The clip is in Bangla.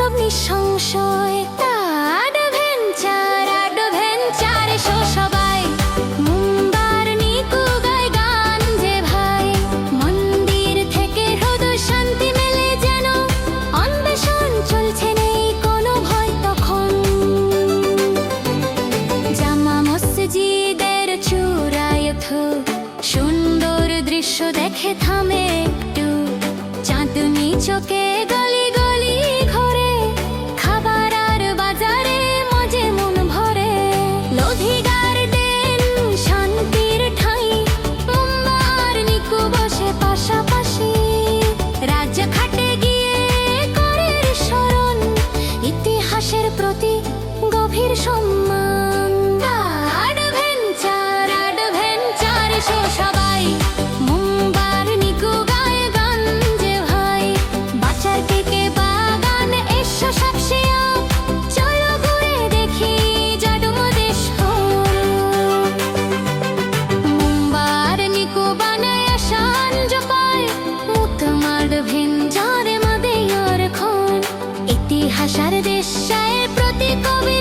নিঃসংশয় অ্যাডভেঞ্চার অ্যাডভেঞ্চার এসো সবাই। মুম্বার নিকু গায় গান ভাই, মন্দির থেকে হৃদয় শান্তি যেন, অন্বেষণ চলছে নেই কোনো ভয় তখন। জামা মসজিদের চূড়ায় সুন্দর দৃশ্য দেখে থামে খন দেশায় প্রতি কবি